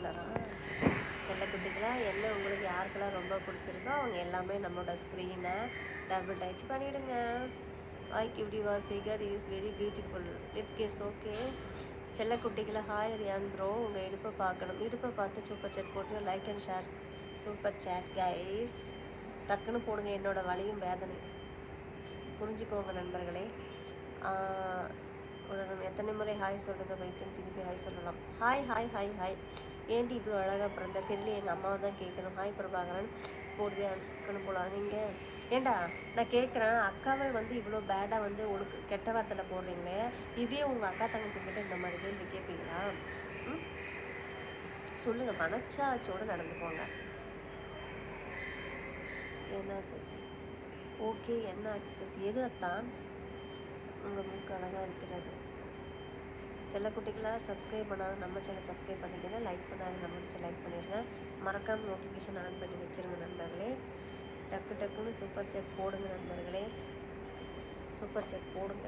கலரா செல்லக்குட்டிக்கெல்லாம் என்ன உங்களுக்கு யாருக்கெல்லாம் ரொம்ப பிடிச்சிருக்கோ அவங்க எல்லாமே நம்மளோட ஸ்க்ரீனை டபுள் டச் பண்ணிவிடுங்க ஐ இப்படி வா figure is very beautiful lip case okay செல்லக்குட்டிகளை ஹாய் ரியான் ப்ரோ உங்கள் இடுப்பை பார்க்கணும். இடுப்பை பார்த்து சூப்பர் சேட் போட்டு like and share super chat guys டக்குன்னு போடுங்க என்னோடய வலியும் வேதனை புரிஞ்சுக்கோங்க நண்பர்களே. உடனே எத்தனை முறை ஹாய் சொல்லுங்க வைத்தன் திருப்பி ஹாய் சொல்லலாம். ஹாய் ஹாய் ஹாய் ஹாய் ஏன்டி இவ்வளோ அழகாக பிறந்த? தெரியல எங்கள் அம்மாவை தான் கேட்கணும். ஹாய் பிரபாகரன். போடுவே அனுப்பணும் போல. நீங்கள் ஏண்டா நான் கேட்குறேன் அக்காவை வந்து இவ்வளோ பேடாக வந்து ஒழுக்கு கெட்ட வார்த்தையில் போடுறீங்களே இதே உங்கள் அக்கா தங்கச்சி கிட்ட இந்த மாதிரி கேள்வி கேட்பீங்களா? ம்? சொல்லுங்கள் மனச்சாச்சோடு நடந்துக்கோங்க. என்ன சசி? ஓகே என்ன ஆச்சு சசி? எது அத்தான் உங்கள் மூக்கு அழகாக இருக்கிறது. செல்லக்குட்டிக்கெல்லாம் சப்ஸ்கிரைப் பண்ணாத நம்ம சேனல் சப்ஸ்கிரைப் பண்ணிக்கங்க. லைக் பண்ணாத நம்ம சேனல் லைக் பண்ணிடுங்க மறக்காமல் நோட்டிஃபிகேஷன் ஆன் பண்ணி வச்சிருங்க நண்பர்களே. டக்கு டக்குன்னு சூப்பர் செக் போடுங்க நண்பர்களே. சூப்பர் செக் போடுங்க.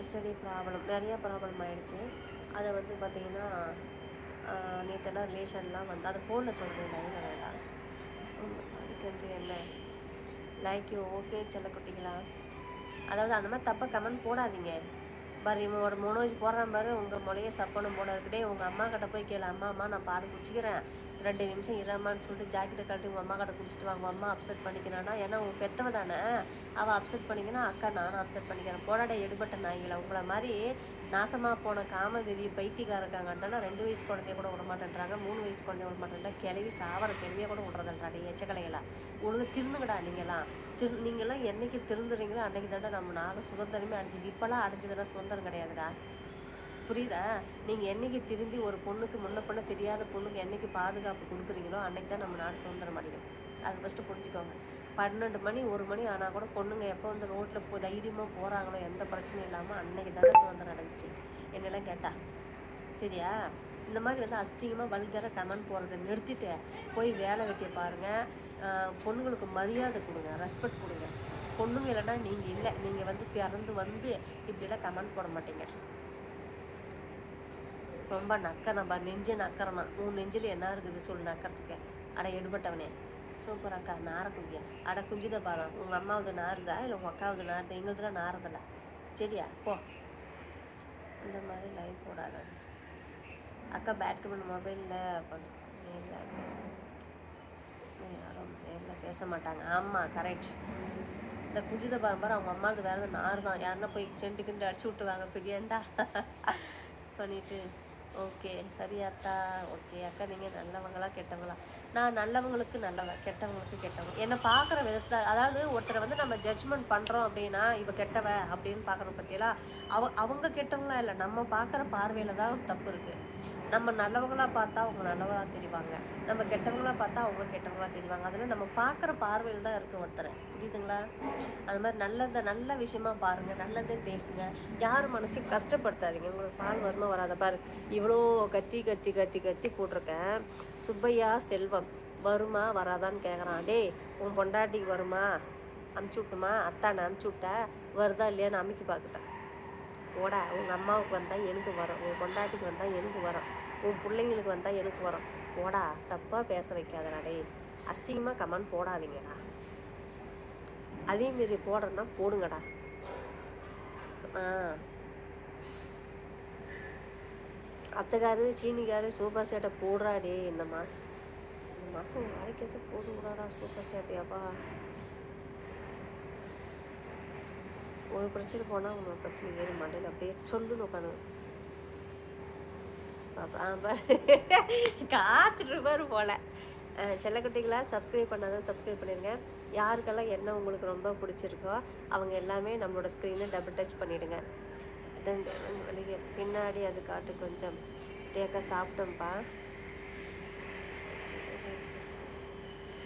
எஸ்டடி ப்ராப்ளம் நிறையா ப்ராப்ளம் ஆகிடுச்சு அதை வந்து பார்த்தீங்கன்னா நேற்றுலாம் ரிலேஷன்லாம் வந்து அதை ஃபோனில் சொல்கிறேன் லைனில் வேண்டாம் அதுக்கு என்ன? லைக் யூ ஓகே செல்லக்குட்டிங்களா அதாவது அந்த மாதிரி தப்பாக கமெண்ட் போடாதீங்க. பாரு இவனோட மனோஜ் போடுறான் பாரு உங்கள் மொழியை சப்பனும் போல இருக்குடே உங்கள் அம்மா கிட்ட போய் கேளு. அம்மா அம்மா நான் பாடு பிடிச்சிக்கிறேன் ரெண்டு நிமிஷம் இராமான்னு சொல்லிட்டு ஜாக்கெட்டை கழட்டி உங்கள் அம்மா கிட்ட குடிச்சிட்டு வாங்க அம்மா அப்செட் பண்ணிக்கிறானா? ஏன்னா உன் பெத்தவ தானே. அவள் அப்செட் பண்ணிக்கினா அக்கா நானும் அப்செட் பண்ணிக்கிறேன். போராட எடுபட்ட நாய்களை? உங்களை மாதிரி நாசமாக போன காமவெறி பைத்தியக்கார இருக்காங்கன்றாலும் ரெண்டு வயசு குழந்தைய கூட விட மாட்டேன்றாங்க மூணு வயசு குழந்தைய விட மாட்டேன்றா கிளவி சாவர கிளவியை கூட விட்றதுன்றாடி எச்சக்கலைகளா? ஒழுங்கு திருந்துங்கடா நீங்களாம் திரு நீங்களாம் என்னைக்கு திருந்துறீங்களோ அன்றைக்கு தாண்டா நம்ம நாலு சுதந்திரமே அடைஞ்சது. இப்போல்லாம் அடைஞ்சதுன்னா சுதந்திரம் கிடையாதுடா. புரியுதா? நீங்கள் என்றைக்கு திருந்தி ஒரு பொண்ணுக்கு முன்ன பண்ண தெரியாத பொண்ணுக்கு என்னைக்கு பாதுகாப்பு கொடுக்குறீங்களோ அன்றைக்கி தான் நம்ம நாடு சுதந்திரம் அடையும். அது ஃபஸ்ட்டு புரிஞ்சுக்கோங்க. பன்னெண்டு மணி ஒரு மணி ஆனால் கூட பொண்ணுங்க எப்போ வந்து ரோட்டில் போ தைரியமாக போகிறாங்களோ எந்த பிரச்சனையும் இல்லாமல் அன்னைக்கு தானே சுதந்திரம் அடைஞ்சிச்சு. என்னெல்லாம் கேட்டா? சரியா? இந்த மாதிரி வந்து அசிங்கமாக வல்கராக கமெண்ட் போகிறத நிறுத்திட்டு போய் வேலை வெட்டியை பாருங்கள் பொண்ணுங்களுக்கு மரியாதை கொடுங்க ரெஸ்பெக்ட் கொடுங்க. பொண்ணுங்க இல்லைன்னா நீங்கள் இல்லை. நீங்கள் வந்து பிறந்து வந்து இப்படிலாம் கமெண்ட் போட மாட்டீங்க. ரொம்ப நக்கறேன் பாரு நெஞ்சு நக்கறனா உன் நெஞ்சில் என்ன இருக்குது சொல்லு நக்கறதுக்கு. அட எடுபட்டவனே. சூப்பர் அக்கா நார குஞ்சியா அட குஞ்சித பாதம் உங்கள் அம்மாவது நாருதா இல்லை உங்கள் அக்காவது நாருதா எங்களுதுலாம் நாரதில்ல சரியா? போ. இந்த மாதிரி லைவ் போடாத. அக்கா பேட் கமெண்ட் மொபைலில் நேரில் பேச யாரும் நேரில் பேச மாட்டாங்க. ஆமாம் கரெக்ட் இந்த குஞ்சித பாரம்பரம் அவங்க அம்மாவுக்கு வேறு நார் தான் யாருன்னா போய் செண்டு கிண்டு அடிச்சு விட்டுவாங்க பிரியாண்டா பண்ணிட்டு ஓகே சரி அத்தா ஓகே அக்கா நீங்கள் நல்லவங்களா கெட்டவங்களா? நான் நல்லவங்களுக்கு நல்லவன் கெட்டவங்களுக்கு கெட்டவங்க. என்னை பார்க்குற விதத்தில் அதாவது ஒருத்தரை வந்து நம்ம ஜட்ஜ்மெண்ட் பண்ணுறோம் அப்படின்னா இவ கெட்டவ அப்படின்னு பார்க்குறோம் பற்றியெல்லாம் அவ அவங்க கெட்டவங்களா இல்லை நம்ம பார்க்குற பார்வையில் தான் தப்பு இருக்குது நம்ம நல்லவங்களா பார்த்தா அவங்க நல்லவங்களா தெரிவாங்க. நம்ம கெட்டவங்களா பார்த்தா அவங்க கெட்டவங்களா தெரிவாங்க. அதில் நம்ம பார்க்குற பார்வையில் தான் இருக்குது ஒருத்தரை. புரியுதுங்களா? அது மாதிரி நல்லதை நல்ல விஷயமா பாருங்க. நல்லதே பேசுங்க. யார் மனசையும் கஷ்டப்படுத்தாதீங்க. உங்களுக்கு பால் வருமா வராத பாரு. இவ்வளோ கத்தி கத்தி கத்தி கத்தி போட்டிருக்கேன். சுப்பையா செல்வம் வருமா வராதான்னு கேட்குறான் டேய் உன் பொண்டாட்டிக்கு வருமா? அமுச்சு விட்டுமா? அத்தானை அமுச்சு விட்டா? வருதா இல்லையான்னு அமுக்கி பார்க்கிட்டேன். போடா உங்கள் அம்மாவுக்கு வந்தால் எனக்கு வரும். உன் பொண்டாட்டிக்கு வந்தால் எனக்கு வரும். உன் பிள்ளைங்களுக்கு வந்தால் எனக்கு வரும். போடா தப்பாக பேச வைக்காதடா டே அசிங்கமாக கமெண்ட் போடாதீங்கடா. அதேமாரி போடுறேன்னா போடுங்கடா. ஆ. அத்தைக்காரு சீனிக்காரு சூப்பர் சேட்டை போடுறாடே இந்த மாதம் இந்த மாதம் வேலைக்கு எதுவும் போட்டு விடாடா சூப்பர் சேட்டையாப்பா. ஒரு பிரச்சனை போனால் இன்னொரு பிரச்சனை ஏறி மாட்டேன்னு அப்படியே சொல்லணும் உட்காந்து பாப்பா பாரு. காத்துட்டு போல. அஹ் செல்லக்குட்டிகளா சப்ஸ்கிரைப் பண்ணாதான் சப்ஸ்கிரைப் பண்ணிடுங்க யாருக்கெல்லாம் என்ன உங்களுக்கு ரொம்ப பிடிச்சிருக்கோ அவங்க எல்லாமே நம்மளோட ஸ்க்ரீனை டபுள் டச் பண்ணிவிடுங்க தென் பின்னாடி அது காட்டு கொஞ்சம். டேக்கா சாப்பிட்டோம்ப்பா.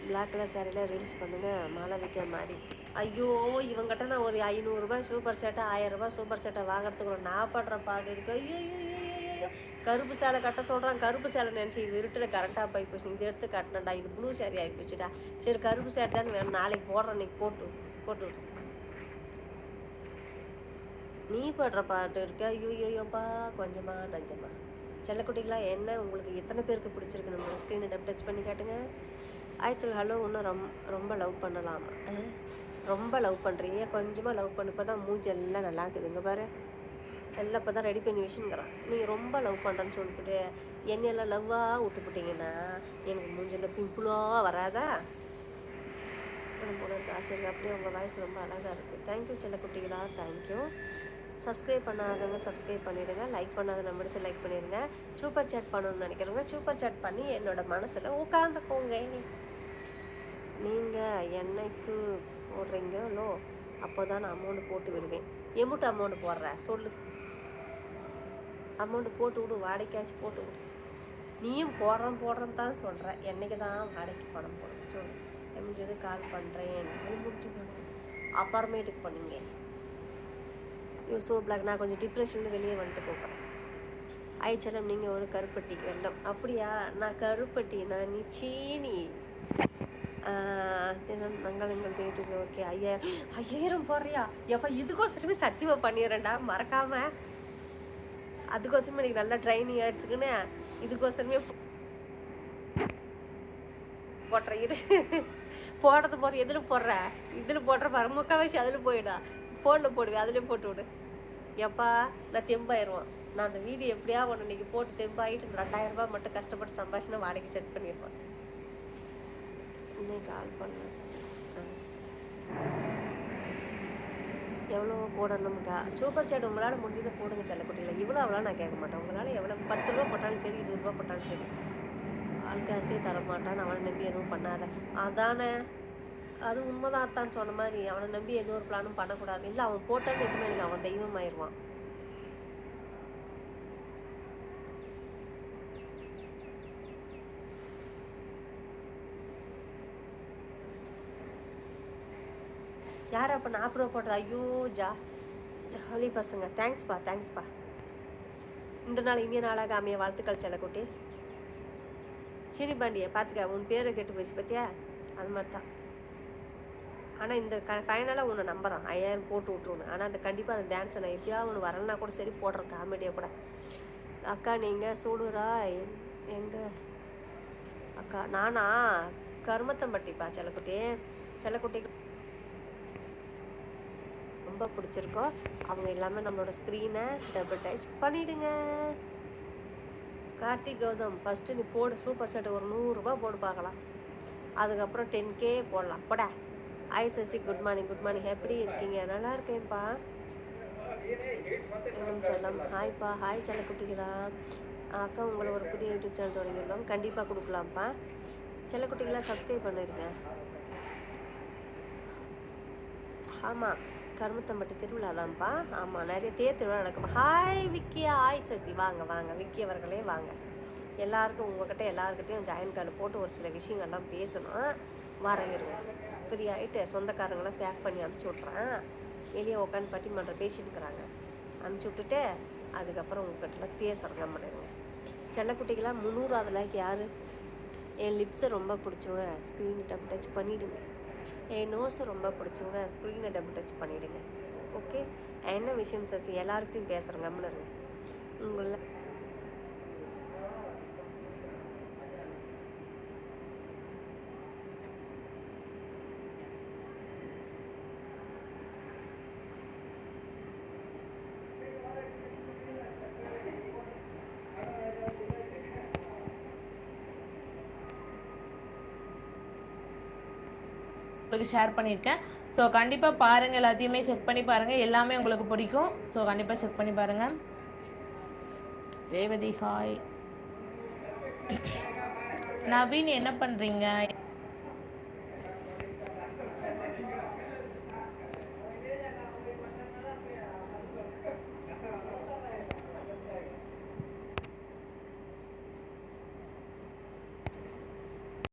பிளாக் கலர் சாரியில் ரீல்ஸ் பண்ணுங்கள் மாலை வைக்கிற மாதிரி. ஐயோ இவங்ககிட்ட நான் ஒரு ஐநூறுரூபா சூப்பர் சேட்டை ஆயிரம் சூப்பர் செட்டை வாங்குறதுக்குள்ள நான் படுற பாடு இருக்கு. ஐயோ ஐயோ, கருப்பு சேலை கட்ட சொல்கிறான் கருப்பு சேலை நினச்சி இது இருட்டில் கரெக்டாக போய் போச்சு. இது எடுத்து கட்டினடா இது ப்ளூ சேரீ ஆகி போச்சுடா. சரி கருப்பு சேட்டை தான் வேணும். நாளைக்கு போடுறேன். நீ போட்டு போட்டு நீ படுற பாட்டு இருக்க. ஐயோ ஐயோப்பா கொஞ்சமா நஞ்சமா. செல்லக்குட்டிகளா என்ன உங்களுக்கு எத்தனை பேருக்கு பிடிச்சிருக்கு? நம்ம ஸ்க்ரீனை டப் டச் பண்ணி காட்டுங்க. ஆக்சுவல் ஹலோ இன்னும் ரொம்ப ரொம்ப லவ் பண்ணலாமா? ரொம்ப லவ் பண்ணுறீங்க கொஞ்சமாக லவ் பண்ணு இப்போ தான் மூஞ்செல்லாம் நல்லா இருக்குதுங்க பாரு. எல்லாம் இப்போ தான் ரெடி பண்ணி வச்சுங்கிறான் நீங்கள் ரொம்ப லவ் பண்ணுறேன்னு சொல்லிட்டு என்னையெல்லாம் லவ்வாக விட்டுப்புட்டீங்கன்னா எனக்கு மூஞ்சில் பிம்பிளாக வராதா? எனக்கு ஆசை அப்படியே உங்கள் வாய்ஸ் ரொம்ப அழகாக இருக்குது தேங்க்யூ செல்லக்குட்டிகளா தேங்க்யூ சப்ஸ்கிரைப் பண்ணாதவங்க சப்ஸ்கிரைப் பண்ணிடுங்க. லைக் பண்ணாத நம்பிடுச்சு லைக் பண்ணிடுங்க. சூப்பர் சேட் பண்ணணும்னு நினைக்கிறவங்க சூப்பர் சேட் பண்ணி என்னோட மனசில் உட்காந்துக்கோங்க. நீங்கள் என்னைக்கு போடுறீங்களோ அப்போ தான் நான் அமௌண்ட் போட்டு விடுவேன். எம்முட்டு அமௌண்ட் போடுற? சொல்லு. அமௌண்ட் போட்டு விடு. வாடகைக்காச்சும் போட்டு விடு. நீயும் போடுறேன் போடுறேன்னு தான் சொல்கிற என்னைக்கு தான் வாடகைக்கு பணம் போடுற சொல்லு. முடிஞ்சது கால் பண்ணுறேன் அது முடிஞ்சு அப்புறமேட்டுக்கு பண்ணுங்க. ஐயோ சோ பிளாக் நான் கொஞ்சம் டிப்ரெஷன்லேருந்து வெளியே வந்துட்டு கூப்பிட்றேன் ஆயிடுச்சலம் நீங்கள் ஒரு கருப்பட்டி வெள்ளம். அப்படியா? நான் கருப்பட்டி நான் நீ சீனி. தினம் மங்களங்கள் தேட்டுக்கு ஓகே ஐயாயிரம் ஐயாயிரம் போடுறியா எப்போ இதுக்கோசரமே சத்தியமாக பண்ணிடுறேன்டா மறக்காம அதுக்கோசரமே எனக்கு நல்லா ட்ரைனிங் எடுத்துக்கின்னு இதுக்கோசரமே போடுற இரு போடுறது போடுற எதில் போடுற இதில் போடுற பாரு முக்காவாசி அதில் போயிடும் ஃபோனில் போடுவேன் அதுலேயும் போட்டு விடு எப்பா நான் தெம்பாயிருவேன் நான் அந்த வீடியோ எப்படியா ஒன்று இன்னைக்கு போட்டு தெம்பாயிட்டு ரெண்டாயிரம் ரூபாய் மட்டும் கஷ்டப்பட்டு சம்பாதிச்சுனா வாடகை செட் பண்ணியிருப்பேன் உடனே கால் பண்ண எவ்வளோ போடணும்க்கா சூப்பர் சேட் உங்களால் முடிஞ்சதை போடுங்க செல்லக்குட்டியில் இவ்வளோ அவ்வளோ நான் கேட்க மாட்டேன். உங்களால் எவ்வளோ பத்து ரூபா போட்டாலும் சரி இருபது ரூபா போட்டாலும் சரி. ஆள்காசே தரமாட்டான் அவனை நம்பி எதுவும் பண்ணாத. அதானே? அது உண்மைதான் அத்தான் சொன்ன மாதிரி. அவனை நம்பி எந்த ஒரு பிளானும் பண்ணக்கூடாது. இல்லை அவன் போட்டான்னு நிஜமே எனக்கு அவன் தெய்வம் ஆயிடுவான் அப்புறம் போடுறது ஐயோ ஜா ஜாலி பசங்க. தேங்க்ஸ்ப்பா தேங்க்ஸ்ப்பா இந்த நாள் இனிய நாளாக அமைய வாழ்த்துக்கள் செல்லக்குட்டி. சினி பாண்டியை பார்த்துக்க உன் பேரை கெட்டு போச்சு பார்த்தியா அது மாதிரி தான் ஆனால் இந்த க ஃபைனலாக உன்னை நம்புகிறான் ஐயாயிரம் போட்டு விட்ருவோன்னு ஆனால் அந்த கண்டிப்பாக அந்த டான்ஸை நான் எப்படியாவது ஒன்று வரலனா கூட சரி போடுறேன் காமெடியாக கூட. அக்கா நீங்கள் சூடுரா எங்கே? அக்கா நானா? கருமத்தம்பட்டிப்பா செல்லக்குட்டி. செல்லக்குட்டி ரொம்ப பிடிச்சிருக்கோ அவங்க எல்லாமே நம்மளோட ஸ்க்ரீனை டபுள் டச் பண்ணிவிடுங்க கார்த்திக் கௌதம் ஃபஸ்ட்டு நீ போடு சூப்பர் சாட் ஒரு நூறுரூபா போடு பார்க்கலாம். அதுக்கப்புறம் டென் கே போடலாம். போடா. ஐ Sasi. Good morning good morning எப்படி இருக்கீங்க? நல்லா இருக்கேன்ப்பா. இன்னும் செல்லம். ஹாய்ப்பா ஹாய் செல்லக்குட்டிகளா. அக்கா உங்களை ஒரு புதிய யூடியூப் சேனல் தொடங்கிடலாம். கண்டிப்பாக கொடுக்கலாம்ப்பா. செல்லக்குட்டிகளாக சப்ஸ்கிரைப் பண்ணிருங்க. ஆமாம் கருமத்தம்பட்டி திருவிழா தான்ப்பா ஆமாம் நிறைய தேர் திருவிழா நடக்கும். ஹாய் விக்கி ஹாய் சசி வாங்க வாங்க. விக்கி அவர்களே வாங்க. எல்லாருக்கும் உங்ககிட்ட எல்லாருக்கிட்டையும் ஜாயின் கார்டு போட்டு ஒரு சில விஷயங்கள்லாம் பேசணும். வரேன் ஃப்ரீ ஆகிட்டு சொந்தக்காரங்களாம் பேக் பண்ணி அனுப்பிச்சி விட்றேன் வெளியே உட்காந்து பட்டிமன்றம் பேசிட்டு இருக்கிறாங்க. அனுப்பிச்சி விட்டுட்டு அதுக்கப்புறம் உங்ககிட்டலாம் பேசுகிறேங்க பண்ணிடுங்க செல்லக்குட்டிக்கெல்லாம் முந்நூறாவது லைக் யார்? என் லிப்ஸை ரொம்ப பிடிச்சவங்க. ஸ்க்ரீன் டப் டச் பண்ணிவிடுங்க என் நோஸை ரொம்ப பிடிச்சவங்க ஸ்க்ரீனை டபுள் டச் பண்ணிவிடுங்க ஓகே என்ன விஷயம் சசி எல்லாருக்கிட்டையும் பேசுகிறேங்க இருங்க. உங்களை உங்களுக்கு ஷேர் பண்ணியிருக்கேன். ஸோ கண்டிப்பாக பாருங்கள் எல்லாத்தையுமே செக் பண்ணி பாருங்கள் எல்லாமே உங்களுக்கு பிடிக்கும். ஸோ கண்டிப்பாக செக் பண்ணி பாருங்கள் ரேவதி ஹாய் நவீன் என்ன பண்ணுறீங்க